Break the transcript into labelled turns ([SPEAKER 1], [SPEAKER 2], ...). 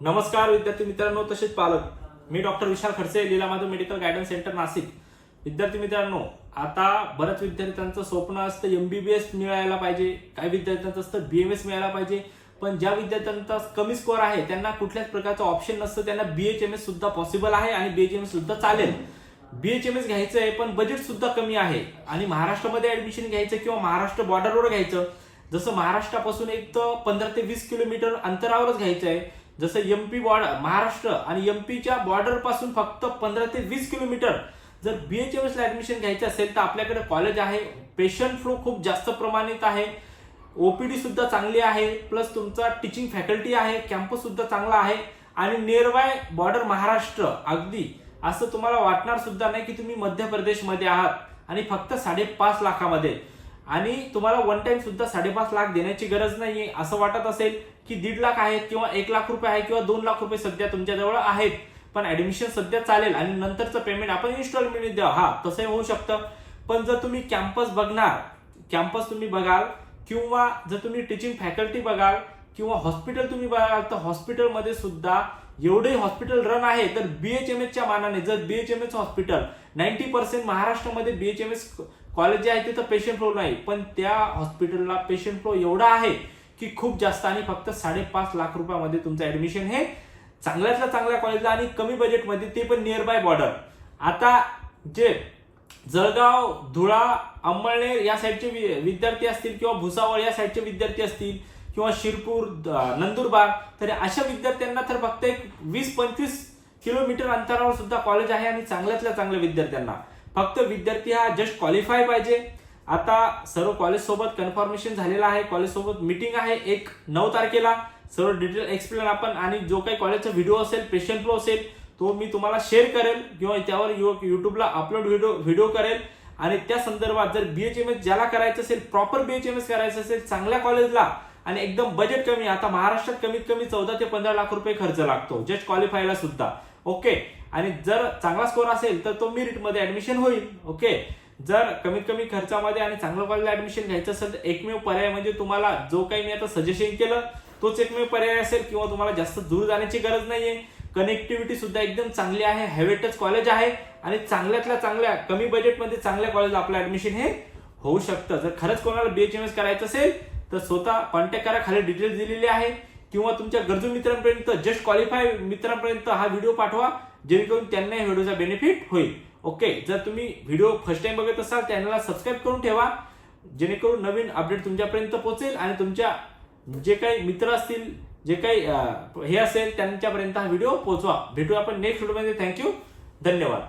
[SPEAKER 1] नमस्कार विद्यार्थी मित्रांनो तसेच पालक. मी doctor Vishal Khadse Leela Madhav medical guidance centre Nashik. विद्यार्थी मित्रांनो आता बऱ्याच विद्यार्थ्यांचं स्वप्न असतं एमबीबीएस मिळायला पाहिजे काही विद्यार्थ्यांचं असतं बीएमएस मिळायला पाहिजे पण ज्या विद्यार्थ्यांचा कमी स्कोअर आहे त्यांना कुठल्याच प्रकारचं ऑप्शन नसतं त्यांना बीएचएमएस सुद्धा पॉसिबल आहे आणि बीएचएमएस सुद्धा चालेल. बीएचएमएस घ्यायचं आहे पण बजेट सुद्धा कमी आहे. आणि महाराष्ट्रामध्ये ऍडमिशन घ्यायचं किंवा महाराष्ट्र बॉर्डरवर घ्यायचं जसं महाराष्ट्रापासून एक तर पंधरा ते वीस किलोमीटर अंतरावरच घ्यायचं आहे जसं एमपी बॉर्डर महाराष्ट्र आणि एमपीच्या बॉर्डरपासून फक्त पंधरा ते वीस किलोमीटर जर बीएचएमएस ला ऍडमिशन घ्यायचं असेल तर आपल्याकडे कॉलेज आहे. पेशंट फ्लो खूप जास्त प्रमाणित आहे. ओपीडी सुद्धा चांगली आहे. प्लस तुमचा टीचिंग फॅकल्टी आहे. कॅम्पस सुद्धा चांगला आहे. आणि नियरबाय बॉर्डर महाराष्ट्र अगदी. असं तुम्हाला वाटणार सुद्धा नाही की तुम्ही मध्य प्रदेशमध्ये आहात. आणि फक्त साडेपाच लाखामध्ये. आणि तुम्हाला वन टाइम सुद्धा साडेपाच लाख देण्याची गरज नाहीये. असं वाटत असेल की दीड लाख आहेत किंवा एक लाख रुपये आहे किंवा दोन लाख रुपये सध्या तुमच्याजवळ आहेत. पण ऍडमिशन सध्या चालेल आणि नंतरचं पेमेंट आपण इन्स्टॉलमेंट द्या हा तसंही होऊ शकतं. पण जर तुम्ही कॅम्पस बघणार कॅम्पस तुम्ही बघाल किंवा जर तुम्ही टीचिंग फॅकल्टी बघाल किंवा हॉस्पिटल तुम्ही बघाल तर हॉस्पिटलमध्ये सुद्धा एवढे हॉस्पिटल रन आहे तर बीएचएमएसच्या मानाने जर बीएचएमएस हॉस्पिटल नाईन्टी पर्सेंट महाराष्ट्रामध्ये बीएचएमएस कॉलेज जे आहे तिथं पेशंट फ्लो नाही. पण त्या हॉस्पिटलला पेशंट फ्लो एवढा आहे की खूप जास्त आणि फक्त साडेपाच लाख रुपयामध्ये तुमचं ऍडमिशन हे चांगल्यातल्या चांगल्या कॉलेजला आणि कमी बजेटमध्ये ते पण नियर बाय बॉर्डर आता जे जळगाव धुळा अंमळनेर या साईडचे विद्यार्थी असतील किंवा भुसावळ या साईडचे विद्यार्थी असतील किंवा शिरपूर नंदुरबार तर अशा विद्यार्थ्यांना तर फक्त एक वीस पंचवीस किलोमीटर अंतरावर सुद्धा कॉलेज आहे आणि चांगल्यातल्या चांगल्या विद्यार्थ्यांना. फक्त विद्यार्थी हा जस्ट क्वालिफाय पाहिजे. आता सर्व कॉलेज सोबत कन्फर्मेशन झालेलं आहे. कॉलेज सोबत मीटिंग आहे एक नऊ तारखेला. सर्व डिटेल एक्सप्लेन आपण आणि जो काही कॉलेजचा व्हिडिओ असेल पेशंट फ्लो असेल तो मी तुम्हाला शेअर करेल किंवा त्यावर यु- युट्यूबला अपलोड व्हिडिओ व्हिडिओ करेल. आणि त्या संदर्भात जर बी एच एम एस ज्याला करायचं असेल proper B H M S करायचं असेल चांगल्या कॉलेजला आणि एकदम बजेट कमी आता महाराष्ट्रात कमीत कमी चौदा ते पंधरा लाख रुपये खर्च लागतो. जस्ट क्वालिफायला सुद्धा. ओके. आणि जर चांगला स्कोर असेल तर तो मेरिटमध्ये ऍडमिशन होईल. ओके. जर कमीत कमी खर्चामध्ये आणि चांगल्या कॉलेजला ऍडमिशन घ्यायचं असेल तर एकमेव पर्याय म्हणजे तुम्हाला जो काही मी आता सजेशन केलं तोच एकमेव पर्याय असेल किंवा तुम्हाला जास्त दूर जाण्याची गरज नाहीये. कनेक्टिव्हिटी सुद्धा एकदम चांगली आहे हॅवेटच कॉलेज आहे आणि चांगल्यातल्या चांगल्या कमी बजेटमध्ये चांगल्या कॉलेजला आपलं ऍडमिशन हे होऊ शकतं. जर खरंच कोणाला बीएचएमएस करायचं असेल तर स्वतः कॉन्टॅक्ट करा खाली डिटेल्स दिलेली आहे. किंवा तुमच्या गरजू मित्रांपर्यंत जस्ट क्वालिफाय मित्रांपर्यंत हा व्हिडिओ पाठवा जेणेकरून त्यांना या व्हिडिओचा बेनिफिट होईल. ओके जर तुम्ही व्हिडिओ फर्स्ट टाइम बघत असाल चॅनलला सबस्क्राईब करून ठेवा जेणेकरून नवीन अपडेट तुमच्यापर्यंत पोहोचेल आणि तुमच्या जे काही मित्र असतील जे काही हे असेल त्यांच्यापर्यंत हा व्हिडिओ पोहोचवा. भेटू आपण नेक्स्ट व्हिडिओमध्ये थँक्यू धन्यवाद.